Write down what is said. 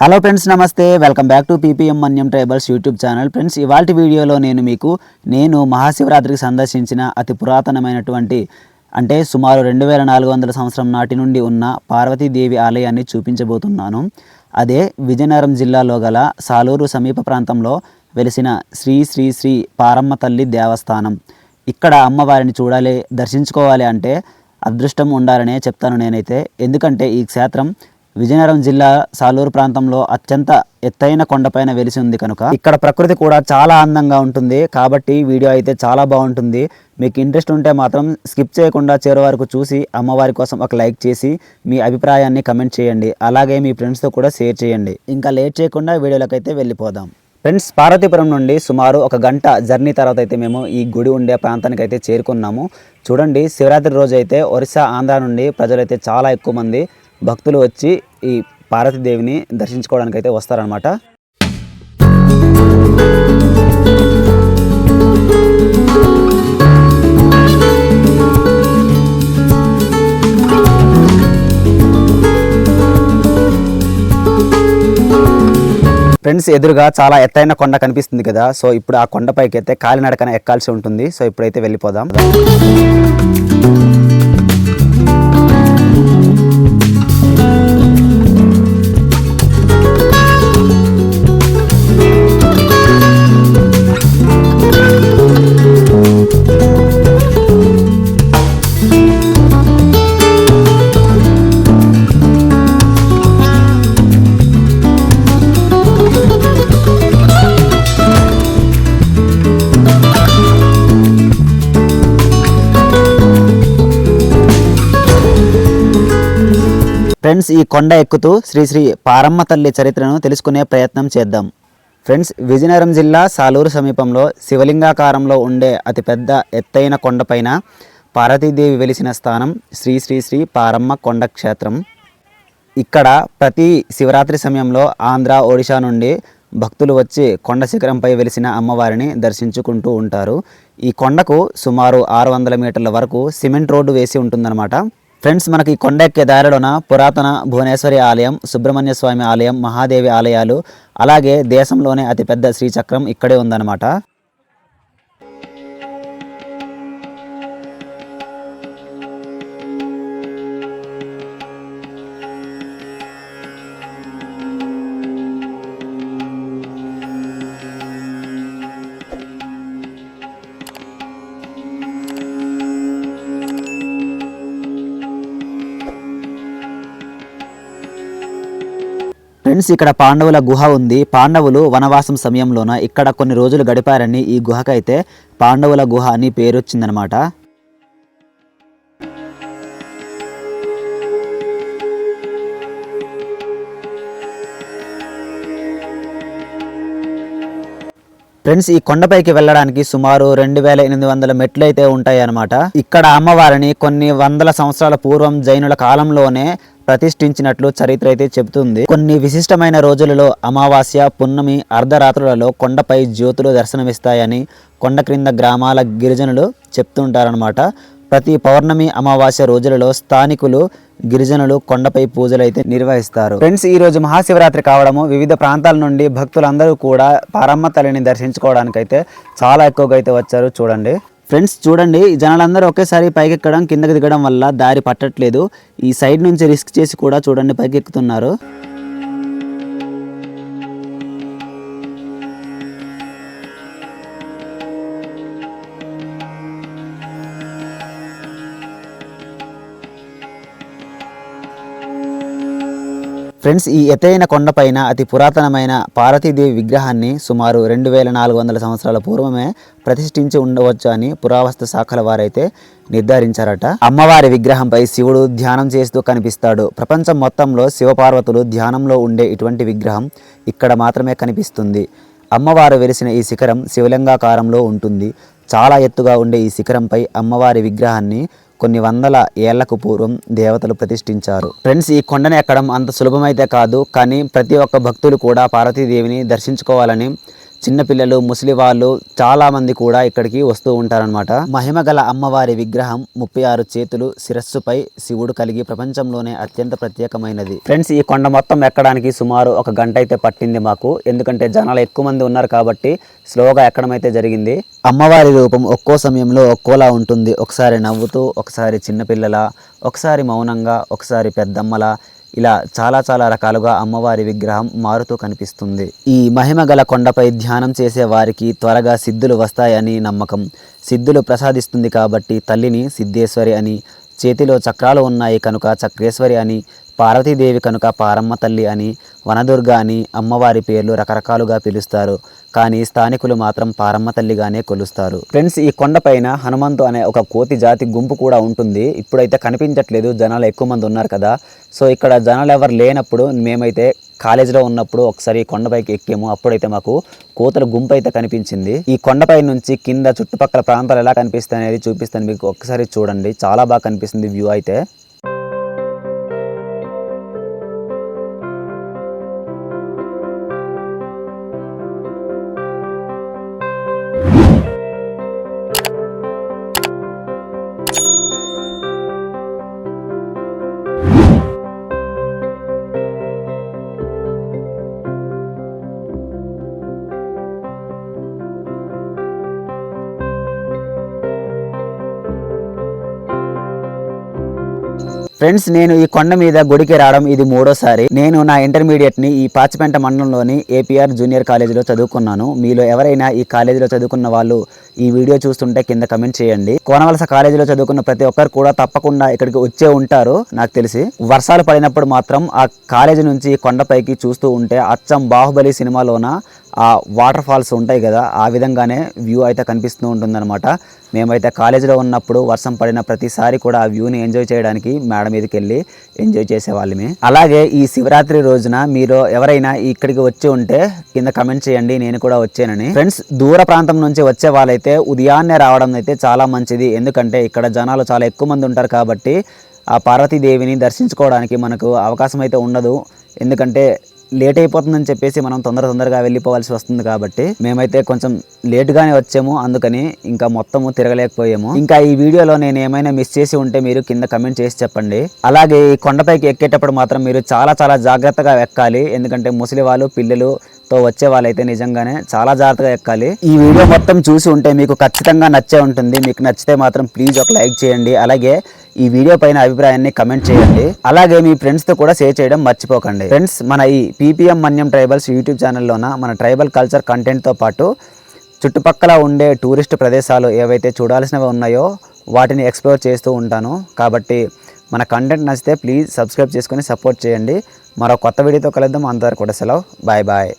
Hello friends నమస్తే. Welcome back to PPM Manyam tribals YouTube channel friends ఇవాళ వీడియోలో నేను మీకు నేను మహాశివరాత్రికి సందర్శించిన అతి పురాతనమైనటువంటి అంటే సుమారు రెండు వేల నాలుగు వందల సంవత్సరం నాటి నుండి ఉన్న పార్వతీదేవి ఆలయాన్ని చూపించబోతున్నాను. అదే విజయనగరం జిల్లాలో గల సాలూరు సమీప ప్రాంతంలో వెలిసిన శ్రీ శ్రీ శ్రీ పారమ్మ తల్లి దేవస్థానం. ఇక్కడ అమ్మవారిని చూడాలి దర్శించుకోవాలి అంటే అదృష్టం ఉండాలనే చెప్తాను నేనైతే. ఎందుకంటే ఈ క్షేత్రం విజయనగరం జిల్లా సాలూరు ప్రాంతంలో అత్యంత ఎత్తైన కొండపైన వెలిసి ఉంది కనుక ఇక్కడ ప్రకృతి కూడా చాలా అందంగా ఉంటుంది. కాబట్టి వీడియో అయితే చాలా బాగుంటుంది. మీకు ఇంట్రెస్ట్ ఉంటే మాత్రం స్కిప్ చేయకుండా చివరి వరకు చూసి అమ్మవారి కోసం ఒక లైక్ చేసి మీ అభిప్రాయాన్ని కమెంట్ చేయండి. అలాగే మీ ఫ్రెండ్స్తో కూడా షేర్ చేయండి. ఇంకా లేట్ చేయకుండా వీడియోలకైతే వెళ్ళిపోదాం. ఫ్రెండ్స్ పార్వతీపురం నుండి సుమారు ఒక గంట జర్నీ తర్వాత అయితే మేము ఈ గుడి ఉండే ప్రాంతానికి అయితే చేరుకున్నాము. చూడండి శివరాత్రి రోజు అయితే ఒరిస్సా ఆంధ్ర నుండి ప్రజలైతే చాలా ఎక్కువ మంది భక్తులు వచ్చి ఈ పార్వతీదేవిని దర్శించుకోవడానికి అయితే వస్తారనమాట ఫ్రెండ్స్ ఎదురుగా చాలా ఎత్తైన కొండ కనిపిస్తుంది కదా సో ఇప్పుడు ఆ కొండపైకి అయితే కాలినడకన ఎక్కాల్సి ఉంటుంది. సో ఇప్పుడైతే వెళ్ళిపోదాం. ఫ్రెండ్స్ ఈ కొండ ఎక్కుతూ శ్రీ శ్రీ పారమ్మ తల్లి చరిత్రను తెలుసుకునే ప్రయత్నం చేద్దాం. ఫ్రెండ్స్ విజయనగరం జిల్లా సాలూరు సమీపంలో శివలింగాకారంలో ఉండే అతిపెద్ద ఎత్తైన కొండపైన పార్వతీదేవి వెలిసిన స్థానం శ్రీ శ్రీ శ్రీ పారమ్మ కొండ క్షేత్రం. ఇక్కడ ప్రతి శివరాత్రి సమయంలో ఆంధ్ర ఒడిశా నుండి భక్తులు వచ్చి కొండ శిఖరంపై వెలిసిన అమ్మవారిని దర్శించుకుంటూ ఉంటారు. ఈ కొండకు సుమారు ఆరు వందల మీటర్ల వరకు సిమెంట్ రోడ్డు వేసి ఉంటుందన్నమాట. ఫ్రెండ్స్ మనకి కొండెక్కే దారిలోన పురాతన భువనేశ్వరి ఆలయం సుబ్రహ్మణ్య స్వామి ఆలయం మహాదేవి ఆలయాలు అలాగే దేశంలోనే అతిపెద్ద శ్రీచక్రం ఇక్కడే ఉందన్నమాట. ఫ్రెండ్స్ ఇక్కడ పాండవుల గుహ ఉంది. పాండవులు వనవాసం సమయంలోన ఇక్కడ కొన్ని రోజులు గడిపారని ఈ గుహకైతే పాండవుల గుహ అని పేరు వచ్చిందనమాట ఫ్రెండ్స్ ఈ కొండపైకి వెళ్ళడానికి సుమారు రెండు వేల ఎనిమిది వందల మెట్లు అయితే ఉంటాయి అన్నమాట ఇక్కడ అమ్మవారిని కొన్ని వందల సంవత్సరాల పూర్వం జైనుల కాలంలోనే ప్రతిష్ఠించినట్లు చరిత్ర అయితే చెబుతుంది. కొన్ని విశిష్టమైన రోజులలో అమావాస్య పున్నమి అర్ధరాత్రులలో కొండపై జ్యోతులు దర్శనమిస్తాయని కొండ క్రింద గ్రామాల గిరిజనులు చెప్తుంటారనమాట ప్రతి పౌర్ణమి అమావాస్య రోజులలో స్థానికులు గిరిజనులు కొండపై పూజలు అయితే నిర్వహిస్తారు. ఫ్రెండ్స్ ఈ రోజు మహాశివరాత్రి కావడము వివిధ ప్రాంతాల నుండి భక్తులందరూ కూడా పారమ్మ తల్లిని దర్శించుకోవడానికైతే చాలా ఎక్కువగా అయితే వచ్చారు. చూడండి. ఫ్రెండ్స్ చూడండి జనాలందరూ ఒకేసారి పైకి ఎక్కడం కిందకి దిగడం వల్ల దారి పట్టట్లేదు. ఈ సైడ్ నుంచి రిస్క్ చేసి కూడా చూడండి పైకి ఫ్రెండ్స్ ఈ ఎత్తైన కొండపైన అతి పురాతనమైన పార్వతీదేవి విగ్రహాన్ని సుమారు రెండు వేల నాలుగు వందల సంవత్సరాల పూర్వమే ప్రతిష్ఠించి ఉండవచ్చు అని పురావస్తు శాఖల వారైతే నిర్ధారించారట. అమ్మవారి విగ్రహంపై శివుడు ధ్యానం చేస్తూ కనిపిస్తాడు. ప్రపంచం మొత్తంలో శివపార్వతులు ధ్యానంలో ఉండే ఇటువంటి విగ్రహం ఇక్కడ మాత్రమే కనిపిస్తుంది. అమ్మవారు వెలిసిన ఈ శిఖరం శివలింగాకారంలో ఉంటుంది. చాలా ఎత్తుగా ఉండే ఈ శిఖరంపై అమ్మవారి విగ్రహాన్ని కొన్ని వందల ఏళ్ళకు పూర్వం దేవతలు ప్రతిష్ఠించారు. ఫ్రెండ్స్ ఈ కొండను ఎక్కడం అంత సులభమైతే కాదు కానీ ప్రతి ఒక్క భక్తులు కూడా పార్వతీదేవిని దర్శించుకోవాలని చిన్నపిల్లలు ముసలి వాళ్ళు చాలామంది కూడా ఇక్కడికి వస్తూ ఉంటారనమాట మహిమగల అమ్మవారి విగ్రహం ముప్పై ఆరు చేతులు శిరస్సుపై శివుడు కలిగి ప్రపంచంలోనే అత్యంత ప్రత్యేకమైనది. ఫ్రెండ్స్ ఈ కొండ మొత్తం ఎక్కడానికి సుమారు ఒక గంట అయితే పట్టింది మాకు. ఎందుకంటే జనాలు ఎక్కువ మంది ఉన్నారు కాబట్టి స్లోగా ఎక్కడం అయితే జరిగింది. అమ్మవారి రూపం ఒక్కో సమయంలో ఒక్కోలా ఉంటుంది. ఒకసారి నవ్వుతూ ఒకసారి చిన్నపిల్లల ఒకసారి మౌనంగా ఒకసారి పెద్దమ్మల. ఇలా చాలా చాలా రకాలుగా అమ్మవారి విగ్రహం మారుతూ కనిపిస్తుంది. ఈ మహిమ గల కొండపై ధ్యానం చేసే వారికి త్వరగా సిద్ధులు వస్తాయని నమ్మకం. సిద్ధులు ప్రసాదిస్తుంది కాబట్టి తల్లిని సిద్ధేశ్వరి అని చేతిలో చక్రాలు ఉన్నాయి కనుక చక్రేశ్వరి అని పార్వతీదేవి కనుక పారమ్మ తల్లి అని వనదుర్గ అని అమ్మవారి పేర్లు రకరకాలుగా పిలుస్తారు. కానీ స్థానికులు మాత్రం పారమ్మ తల్లిగానే కొలుస్తారు. ఫ్రెండ్స్ ఈ కొండపైన హనుమంతు అనే ఒక కోతి జాతి గుంపు కూడా ఉంటుంది. ఇప్పుడైతే కనిపించట్లేదు. జనాలు ఎక్కువ మంది ఉన్నారు కదా. సో ఇక్కడ జనాలు ఎవరు లేనప్పుడు మేమైతే కాలేజీలో ఉన్నప్పుడు ఒకసారి కొండపైకి ఎక్కాము. అప్పుడైతే మాకు కోతల గుంపు అయితే కనిపించింది. ఈ కొండపై నుంచి కింద చుట్టుపక్కల ప్రాంతాలు ఎలా కనిపిస్తాయి అనేది చూపిస్తాను. మీకు ఒకసారి చూడండి. చాలా బాగా కనిపిస్తుంది వ్యూ అయితే. ఫ్రెండ్స్ నేను ఈ కొండ మీద గుడికి రావడం ఇది మూడోసారి. నేను నా ఇంటర్మీడియట్ని ఈ పాచిపెంట మండలంలోని ఏపీఆర్ జూనియర్ కాలేజీలో చదువుకున్నాను. మీలో ఎవరైనా ఈ కాలేజీలో చదువుకున్న వాళ్ళు ఈ వీడియో చూస్తుంటే కింద కమెంట్ చేయండి. కోనవలస కాలేజీలో చదువుకున్న ప్రతి ఒక్కరు కూడా తప్పకుండా ఇక్కడికి వచ్చే ఉంటారు నాకు తెలిసి. వర్షాలు పడినప్పుడు మాత్రం ఆ కాలేజీ నుంచి కొండపైకి చూస్తూ ఉంటే అచ్చం బాహుబలి సినిమాలోన ఆ వాటర్ ఫాల్స్ ఉంటాయి కదా ఆ విధంగానే వ్యూ అయితే కనిపిస్తూ ఉంటుందన్నమాట. మేమైతే కాలేజీలో ఉన్నప్పుడు వర్షం పడిన ప్రతిసారి కూడా ఆ వ్యూని ఎంజాయ్ చేయడానికి మేడ మీదకి వెళ్ళి ఎంజాయ్ చేసేవాళ్ళమే. అలాగే ఈ శివరాత్రి రోజున మీరు ఎవరైనా ఇక్కడికి వచ్చి ఉంటే కింద కమెంట్ చేయండి నేను కూడా వచ్చానని. ఫ్రెండ్స్ దూర ప్రాంతం నుంచి వచ్చే వాళ్ళైతే అయితే ఉదయాన్నే రావడం అయితే చాలా మంచిది. ఎందుకంటే ఇక్కడ జనాలు చాలా ఎక్కువ మంది ఉంటారు కాబట్టి ఆ పార్వతీదేవిని దర్శించుకోవడానికి మనకు అవకాశం అయితే ఉండదు. ఎందుకంటే లేట్ అయిపోతుందని చెప్పేసి మనం తొందర తొందరగా వెళ్ళిపోవాల్సి వస్తుంది కాబట్టి మేమైతే కొంచెం లేట్గానే వచ్చాము. అందుకని ఇంకా మొత్తము తిరగలేకపోయాము. ఇంకా ఈ వీడియోలో నేను ఏమైనా మిస్ చేసి ఉంటే మీరు కింద కమెంట్ చేసి చెప్పండి. అలాగే ఈ కొండపైకి ఎక్కేటప్పుడు మాత్రం మీరు చాలా చాలా జాగ్రత్తగా ఎక్కాలి. ఎందుకంటే ముసలి వాళ్ళు పిల్లలు తో వచ్చే వాళ్ళైతే నిజంగానే చాలా జాగ్రత్తగా ఎక్కాలి. ఈ వీడియో మొత్తం చూసి ఉంటే మీకు ఖచ్చితంగా నచ్చే ఉంటుంది. మీకు నచ్చితే మాత్రం ప్లీజ్ ఒక లైక్ చేయండి. అలాగే ఈ వీడియో పైన అభిప్రాయాన్ని కమెంట్ చేయండి. అలాగే మీ ఫ్రెండ్స్తో కూడా షేర్ చేయడం మర్చిపోకండి. ఫ్రెండ్స్ మన ఈ పీపీఎం మన్యం ట్రైబల్స్ యూట్యూబ్ ఛానల్లోన మన ట్రైబల్ కల్చర్ కంటెంట్తో పాటు చుట్టుపక్కల ఉండే టూరిస్ట్ ప్రదేశాలు ఏవైతే చూడాల్సినవి ఉన్నాయో వాటిని ఎక్స్ప్లోర్ చేస్తూ ఉంటాను. కాబట్టి మన కంటెంట్ నచ్చితే ప్లీజ్ సబ్స్క్రైబ్ చేసుకొని సపోర్ట్ చేయండి. మరో కొత్త వీడియోతో కలుద్దాం. అందరు కూడా సెలవు. Bye bye